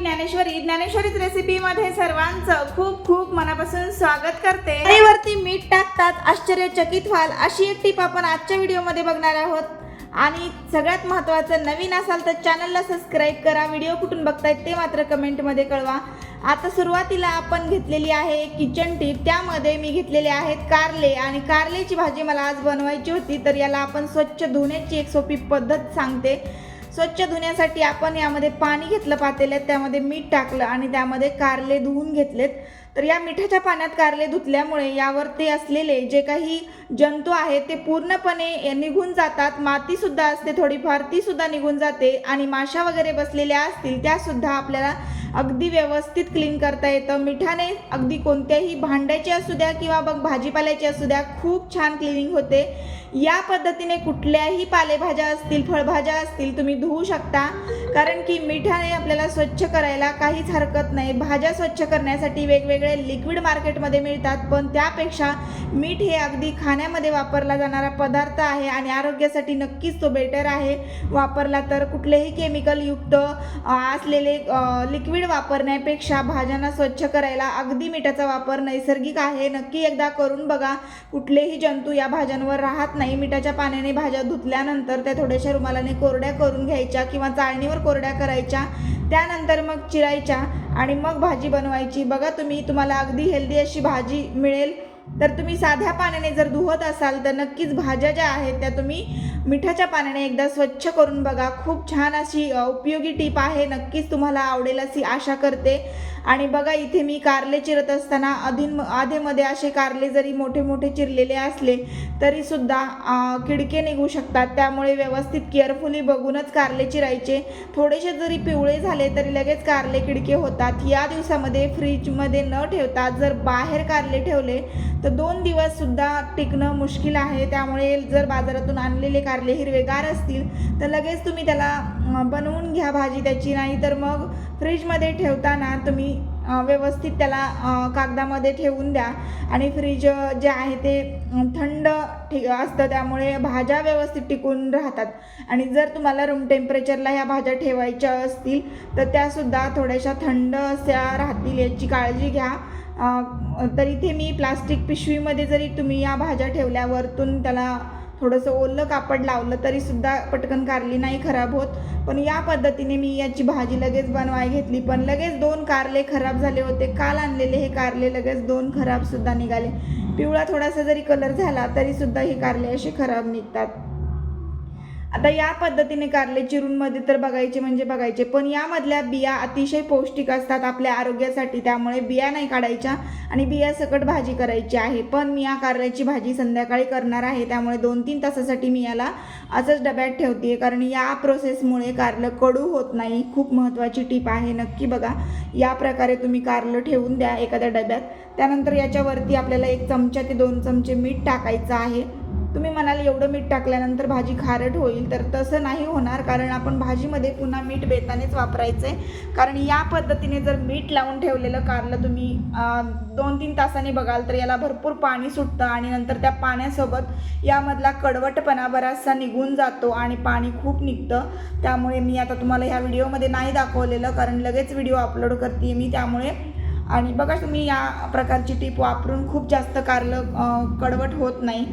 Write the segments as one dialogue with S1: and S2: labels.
S1: ज्ञानेश्वरी ज्ञानेश्वरीच रेसिपीमध्ये सर्वांचं खूप खूप मनापासून स्वागत करते. वरती मीठ टाकतात आश्चर्यचकित व्हाल अशी एक टीप आपण आजच्या व्हिडिओमध्ये बघणार आहोत. आणि सगळ्यात महत्त्वाचं नवीन असाल तर चॅनलला सबस्क्राईब करा. व्हिडिओ कुठून बघतायत ते मात्र कमेंटमध्ये कळवा. आता सुरुवातीला आपण घेतलेली आहे किचन टीप त्यामध्ये मी घेतलेले आहेत कारले. आणि कारलेची भाजी मला आज बनवायची होती तर याला आपण स्वच्छ धुण्याची एक सोपी पद्धत सांगते. स्वच्छ धुण्यासाठी आपण यामध्ये पाणी घेतलं पातेल्यात त्यामध्ये मीठ टाकलं आणि त्यामध्ये कारले धुवून घेतलेत. तर या मिठाच्या पाण्यात कारले धुतल्यामुळे यावरती असलेले जे काही जंतू आहेत ते पूर्णपणे निघून जातात. मातीसुद्धा असते थोडीफार तीसुद्धा निघून जाते आणि माशा वगैरे बसलेल्या असतील त्यासुद्धा आपल्याला अगदी व्यवस्थित क्लीन करता येतं. मिठाने अगदी कोणत्याही भांड्याची असू द्या किंवा मग भाजीपाल्याची असू द्या खूप छान क्लिनिंग होते. या पद्धतीने कुठल्याही पालेभाज्या असतील फळभाज्या असतील तुम्ही धुवू शकता. कारण की मिठाने आपल्याला स्वच्छ करायला काहीच हरकत नाही. भाज्या स्वच्छ करण्यासाठी वेगवेगळे लिक्विड मार्केटमध्ये मिळतात. पण त्यापेक्षा मीठ हे अगदी खाण्यामध्ये वापरला जाणारा पदार्थ आहे आणि आरोग्यासाठी नक्कीच तो बेटर आहे. वापरला तर कुठलेही केमिकल युक्त असलेले लिक्विड वापरण्यापेक्षा भाज्यांना स्वच्छ करायला अगदी मिठाचा वापर नैसर्गिक आहे. नक्की एकदा करून बघा. कुठलेही जंतू या भाज्यांवर राहत नाही मिठाच्या पाण्याने भाज्या धुतल्यानंतर त्या थोड्याशा रुमालाने कोरड्या करून घ्यायच्या किंवा चाळणीवर कोरड्या करायच्या. त्यानंतर मग चिरायच्या आणि मग भाजी बनवायची. बघा तुम्ही तुम्हाला अगदी हेल्दी अशी भाजी मिळेल. तर तुम्ही साध्या पाण्याने जर धुवत असाल तर नक्कीच भाज्या ज्या आहेत त्या तुम्ही मिठाच्या पाण्याने एकदा स्वच्छ करून बघा. खूप छान अशी उपयोगी टीप आहे. नक्कीच तुम्हाला आवडेल अशी आशा करते. आणि बघा इथे मी कारले चिरत असताना अधीन आधेमध्ये असे कारले जरी मोठे मोठे चिरलेले असले तरीसुद्धा किडके निघू शकतात. त्यामुळे व्यवस्थित केअरफुली बघूनच कारले चिरायचे. थोडेसे जरी पिवळे झाले तरी लगेच कारले किडके होतात. या दिवसामध्ये फ्रीजमध्ये न ठेवता जर बाहेर कारले ठेवले तर दोन दिवससुद्धा टिकणं मुश्किल आहे. त्यामुळे जर बाजारातून आणलेले कारले हिरवेगार असतील तर लगेच तुम्ही त्याला बनवून घ्या भाजी त्याची. नाही तर मग फ्रीजमध्ये ठेवताना तुम्ही व्यवस्थित त्याला कागदामध्ये ठेवून द्या. आणि फ्रीज जे आहे ते थंड ठि असतं त्यामुळे भाज्या व्यवस्थित टिकून राहतात. आणि जर तुम्हाला रूम टेम्परेचरला ह्या भाज्या ठेवायच्या असतील तर त्यासुद्धा थोड्याशा थंड अशा राहतील याची काळजी घ्या. तर इथे मी प्लास्टिक पिशवीमध्ये जरी तुम्ही या भाज्या ठेवल्यावरतून त्याला थोडंसं ओलं कापड लावलं तरीसुद्धा पटकन कारली नाही खराब होत. पण या पद्धतीने मी याची भाजी लगेच बनवाय घेतली. पण लगेच दोन कारले खराब झाले होते. काल आणलेले हे कारले लगेच दोन खराबसुद्धा निघाले. पिवळा थोडासा जरी कलर झाला तरीसुद्धा हे कारले असे खराब निघतात. आता या पद्धतीने कारले चिरूनमध्ये तर बघायचे म्हणजे बघायचे पण यामधल्या बिया अतिशय पौष्टिक असतात आपल्या आरोग्यासाठी त्यामुळे बिया नाही काढायच्या आणि बिया सकट भाजी करायची आहे. पण मी या कारल्याची भाजी संध्याकाळी करणार आहे त्यामुळे दोन तीन तासासाठी मी याला असंच डब्यात ठेवते कारण या प्रोसेसमुळे कारलं कडू होत नाही. खूप महत्त्वाची टीप आहे नक्की बघा. या प्रकारे तुम्ही कारलं ठेवून द्या एखाद्या डब्यात. त्यानंतर याच्यावरती आपल्याला एक चमचा ते दोन चमचे मीठ टाकायचं आहे. तुम्ही म्हणाल एवढं मीठ टाकल्यानंतर भाजी खारट होईल तर तसं नाही होणार कारण आपण भाजीमध्ये पुन्हा मीठ बेतानेच वापरायचं आहे कारण या पद्धतीने जर मीठ लावून ठेवलेलं कारलं तुम्ही दोन तीन तासांनी बघाल तर याला भरपूर पाणी सुटतं आणि नंतर त्या पाण्यासोबत यामधला कडवटपणा बराचसा निघून जातो आणि पाणी खूप निघतं. त्यामुळे मी आता तुम्हाला ह्या व्हिडिओमध्ये नाही दाखवलेलं कारण लगेच व्हिडिओ अपलोड करते मी त्यामुळे. आणि बघा तुम्ही या प्रकारची टीप वापरून खूप जास्त कारलं कडवट होत नाही.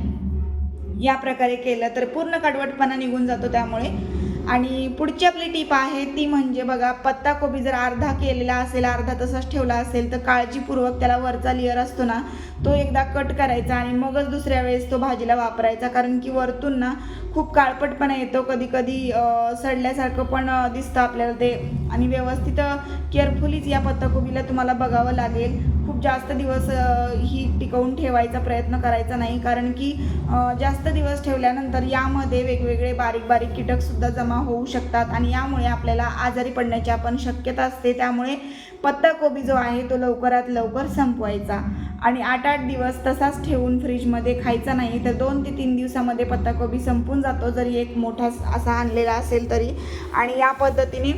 S1: या प्रकारे केलं तर पूर्ण कडवटपणा निघून जातो त्यामुळे. आणि पुढची आपली टीप आहे ती म्हणजे बघा पत्ताकोबी जर अर्धा केलेला असेल अर्धा तसाच ठेवला असेल तर काळजीपूर्वक त्याला वरचा लेअर असतो ना तो एकदा कट करायचा आणि मगच दुसऱ्या वेळेस तो भाजीला वापरायचा. कारण की वरतून ना खूप काळपटपणा येतो. कधी कधी सडल्यासारखं पण दिसतं आपल्याला ते. आणि व्यवस्थित केअरफुलीच या पत्ताकोबीला तुम्हाला बघावं लागेल. खूप जास्त दिवस ही टिकवून ठेवायचा प्रयत्न करायचा नाही. कारण की जास्त दिवस ठेवल्यानंतर यामध्ये वेगवेगळे बारीक बारीक कीटकसुद्धा जमा होऊ शकतात आणि यामुळे आपल्याला आजारी पडण्याची आपण शक्यता असते. त्यामुळे पत्ताकोबी जो आहे तो लवकरात लवकर संपवायचा. आणि आठ आठ दिवस तसाच ठेवून फ्रीजमध्ये खायचा नाही तर दोन ते तीन दिवसामध्ये पत्ताकोबी संपून जातो. जरी एक मोठा असा आणलेला असेल तरी. आणि या पद्धतीने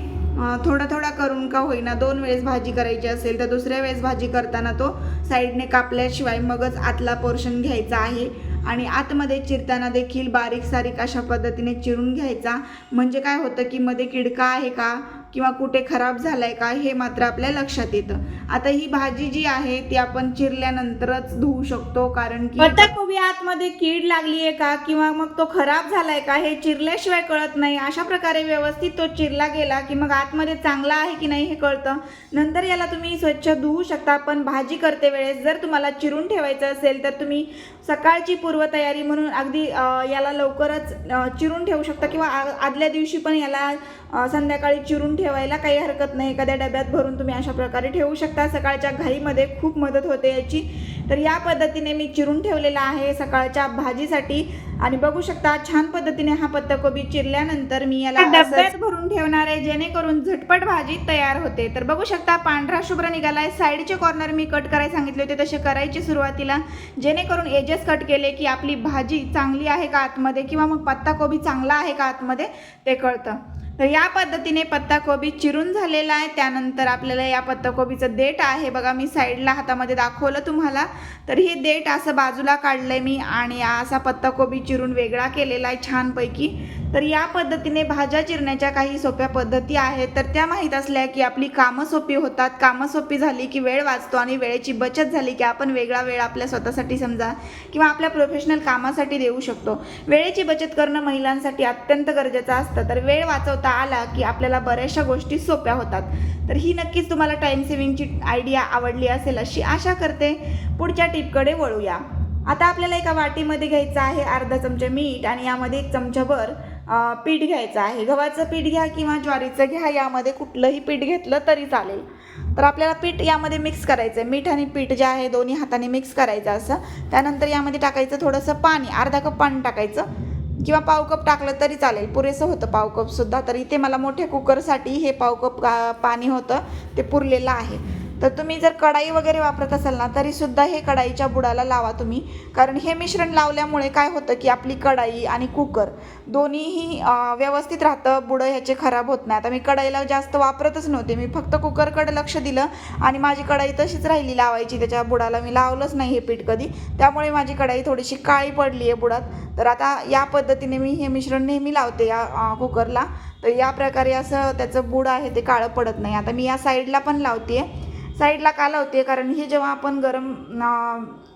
S1: थोडा थोडा करून का होईना. दोन वेळेस भाजी करायची असेल तर दुसऱ्या वेळेस भाजी करताना तो साईडने कापल्याशिवाय मगच आतला पोर्शन घ्यायचा आहे. आणि आतमध्ये चिरताना देखील बारीक सारीक अशा पद्धतीने चिरून घ्यायचा. म्हणजे काय होतं की मध्ये किडका आहे का? किंवा कुठे खराब झालाय का हे मात्र आपल्या लक्षात येतं. आता ही भाजी जी आहे ती आपण चिरल्यानंतरच धुवू शकतो कारण की पत्ताकोबी आतमध्ये कीड लागली आहे का? किंवा मग तो खराब झालाय का? हे चिरल्याशिवाय कळत नाही. अशा प्रकारे व्यवस्थित तो चिरला गेला की मग आतमध्ये चांगला आहे की नाही हे कळतं. नंतर याला तुम्ही स्वच्छ धुवू शकता पण भाजी करते वेळेस जर तुम्हाला चिरून ठेवायचं असेल तर तुम्ही सकाळची पूर्वतयारी म्हणून अगदी याला लवकरच चिरून ठेवू शकता किंवा आ- आदल्या दिवशी पण याला संध्याकाळी चिरून ठेवायला काही हरकत नाही. एखाद्या डब्यात भरून तुम्ही अशा प्रकारे ठेवू शकता. सकाळच्या घाईमध्ये खूप मदत होते याची. तर या पद्धतीने मी चिरून ठेवलेला आहे सकाळच्या भाजीसाठी. आणि बघू शकता छान पद्धतीने हा पत्ताकोबी चिरल्यानंतर मी याला डब्यात भरून ठेवणार आहे जेणेकरून झटपट भाजी तयार होते. तर बघू शकता पांढरा शुभ्र निघालाय. साईडचे कॉर्नर मी कट करायला सांगितले होते तसे करायचे सुरुवातीला. जेणेकरून एजेस कट केले की आपली भाजी चांगली आहे का आतमध्ये किंवा मग पत्ताकोबी चांगला आहे का आतमध्ये ते कळतं. तर या पद्धतीने पत्ताकोबी चिरून झालेला आहे. त्यानंतर आपल्याला या पत्ताकोबीचं देठ आहे. बघा मी साईडला हातामध्ये दाखवलं तुम्हाला. तर हे देठ असं बाजूला काढलंय मी आणि असा पत्ताकोबी चिरून वेगळा केलेला आहे छानपैकी. तर या पद्धतीने भाज्या चिरण्याच्या काही सोप्या पद्धती आहेत. तर त्या माहीत असल्या की आपली कामं सोपी होतात. कामं सोपी झाली की वेळ वाचतो आणि वेळेची बचत झाली की आपण वेगळा वेळ आपल्या स्वतःसाठी समजा किंवा आपल्या प्रोफेशनल कामासाठी देऊ शकतो. वेळेची बचत करणं महिलांसाठी अत्यंत गरजेचं असतं. तर वेळ वाचवता आला की आपल्याला बऱ्याचशा गोष्टी सोप्या होतात. तर ही नक्कीच तुम्हाला टाईम सेव्हिंगची आयडिया आवडली असेल अशी आशा करते. पुढच्या टिपकडे वळूया. आता आपल्याला एका वाटीमध्ये घ्यायचं आहे अर्धा चमचा मीठ आणि यामध्ये एक चमचाभर पीठ घ्यायचं आहे. गव्हाचं पीठ घ्या किंवा ज्वारीचं घ्या यामध्ये कुठलंही पीठ घेतलं तरी चालेल. तर आपल्याला पीठ यामध्ये मिक्स करायचं आहे मीठ आणि पीठ जे आहे दोन्ही हाताने मिक्स करायचं असं. त्यानंतर यामध्ये टाकायचं थोडंसं पाणी अर्धा कप पाणी टाकायचं. किंवा पावकप टाकलं तरी चालेल. पुरेसं होतं पावकपसुद्धा तर इथे मला मोठ्या कुकरसाठी हे पावकप का पाणी होतं. ते पुरलेलं आहे. तर तुम्ही जर कढाई वगैरे वापरत असाल ना तरीसुद्धा हे कढाईच्या बुडाला लावा तुम्ही. कारण हे मिश्रण लावल्यामुळे काय होतं की आपली कढाई आणि कुकर दोन्हीही व्यवस्थित राहतं. बुडं ह्याचे खराब होत नाही आता मी कढाईला जास्त वापरतच नव्हते. मी फक्त कुकरकडे लक्ष दिलं आणि माझी कढाई तशीच राहिली लावायची. त्याच्या बुडाला मी लावलंच नाही हे पीठ कधी. त्यामुळे माझी कढाई थोडीशी काळी पडली आहे बुडात. तर आता या पद्धतीने मी हे मिश्रण नेहमी लावते या कुकरला. तर या प्रकारे असं त्याचं बुड आहे ते काळं पडत नाही. आता मी या साईडला पण लावते आहे साईडला का लावते कारण हे जेव्हा आपण गरम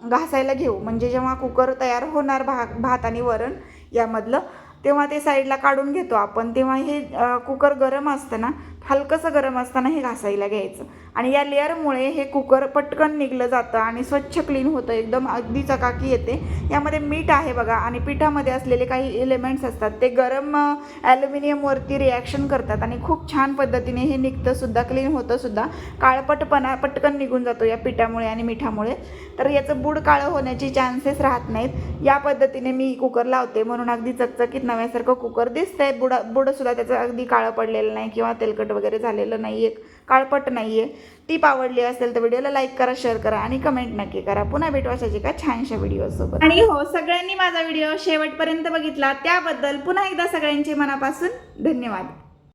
S1: घासायला घेऊ म्हणजे जेव्हा कुकर तयार होणार भा भात आणि वरण यामधलं तेव्हा ते साईडला काढून घेतो आपण. तेव्हा हे कुकर गरम असतं ना हलकंसं गरम असताना हे घासायला घ्यायचं. आणि या लेअरमुळे हे कुकर पटकन निघलं जातं आणि स्वच्छ क्लीन होतं. एकदम अगदी चकाकी येते. यामध्ये मीठ आहे बघा आणि पिठामध्ये असलेले काही एलिमेंट्स असतात ते गरम ॲल्युमिनियमवरती रिॲक्शन करतात आणि खूप छान पद्धतीने हे निघतं सुद्धा क्लीन होतं सुद्धा. काळपटपणा पटकन निघून जातो या पिठामुळे आणि मिठामुळे. तर याचं बूड काळं होण्याची चान्सेस राहत नाहीत. या पद्धतीने मी कुकर लावते. म्हणून अगदी चकचकीत नव्यासारखं कुकर दिसतंय. बुडा बुडंसुद्धा त्याचं अगदी काळं पडलेलं नाही किंवा तेलकट वगैरे झालेलं नाही आहे काळपट नाही आहे टीप आवडली असेल तर व्हिडिओला लाईक करा शेअर करा आणि कमेंट नक्की करा. पुन्हा भेटू अशाच एका छानशा व्हिडिओसोबत. आणि हो सगळ्यांनी माझा व्हिडिओ शेवटपर्यंत बघितला त्याबद्दल पुन्हा एकदा सगळ्यांचे मनापासून धन्यवाद.